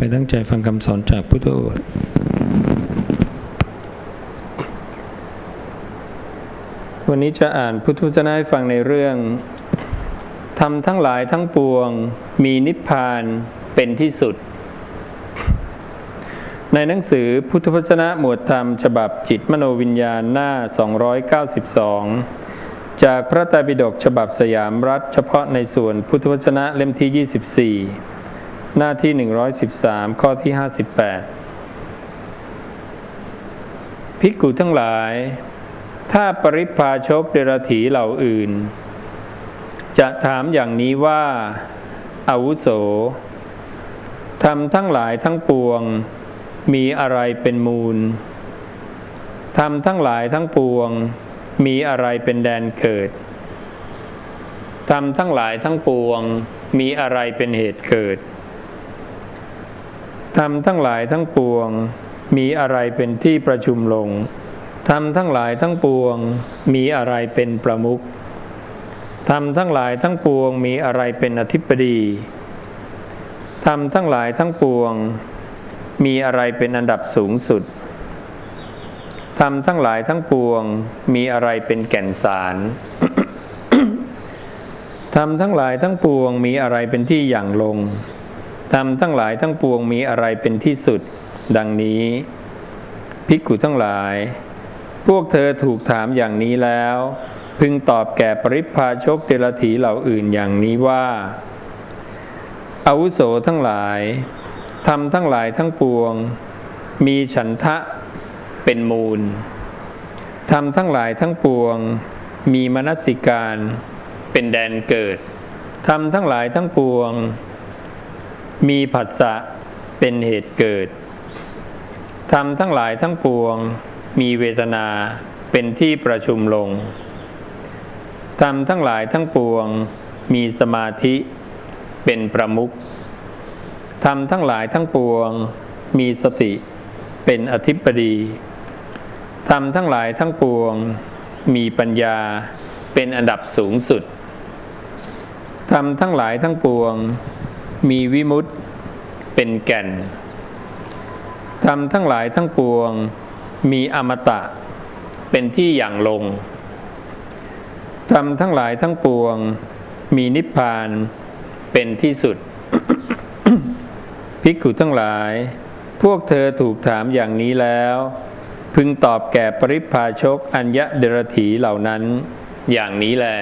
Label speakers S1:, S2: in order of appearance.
S1: ไปตั้งใจฟังคำสอนจากพุทธโอษฐ์วันนี้จะอ่านพุทธวจนะให้ฟังในเรื่องทำทั้งหลายทั้งปวง มีนิพพานเป็นที่สุด ในหนังสือพุทธวจนะหมวดธรรม ฉบับจิตมโนวิญญาณหน้า 292 จากพระไตรปิฎกฉบับสยามรัฐ เฉพาะในส่วนพุทธวจนะเล่มที่ 24 หน้าที่ 113 ข้อที่ 58 ภิกขุทั้งหลาย ถ้าปริพาชกเดรถีเหล่าอื่น จะถามอย่างนี้ว่าอาวุโสทำทั้งหลายทั้งปวง มีอะไรเป็นมูลทำทั้งหลายทั้งปวง มีอะไรเป็นแดนเกิดทำทั้งหลายทั้งปวง มีอะไรเป็นเหตุเกิด ทำทั้งหลายทั้งปวง มีอะไรเป็นที่ประชุมลงทำทั้งหลายทั้งปวง มีอะไรเป็นประมุขทำทั้งหลายทั้งปวง มีอะไรเป็นอธิปดีทำทั้งหลายทั้งปวง มีอะไรเป็นอันดับสูงสุดทำทั้งหลายทั้งปวง มีอะไรเป็นแก่นสารทำทั้งหลายทั้งปวง มีอะไรเป็นที่อย่างลง ทำทั้งหลายทั้งปวงมีอะไรเป็นที่สุด ดังนี้ ภิกขุทั้งหลาย พวกเธอถูกถามอย่างนี้แล้ว พึงตอบแก่ปริพาชกเดรถีเหล่าอื่นอย่างนี้ว่าอาวุโสทั้งหลายทำทั้งหลายทั้งปวง มีฉันทะเป็นมูลทำทั้งหลายทั้งปวง มีมนสิการเป็นแดนเกิดทำทั้งหลายทั้งปวง มีผัสสะเป็นเหตุเกิดทำทั้งหลายทั้งปวง มีเวทนาเป็นที่ประชุมลงทำทั้งหลายทั้งปวง มีสมาธิเป็นประมุขทำทั้งหลายทั้งปวง มีสติเป็นอธิปดีทำทั้งหลายทั้งปวง มีปัญญาเป็นอันดับสูงสุดทำทั้งหลายทั้งปวง มีวิมุตติเป็นแก่นทำทั้งหลายทั้งปวง มีอมตะ เป็นที่อย่างลงทำทั้งหลายทั้งปวง มีนิพพานเป็นที่สุด ภิกขุทั้งหลาย พวกเธอถูกถามอย่างนี้แล้ว พึงตอบแก่ปริพาชกอัญญเดรถีเหล่านั้น อย่างนี้แหละ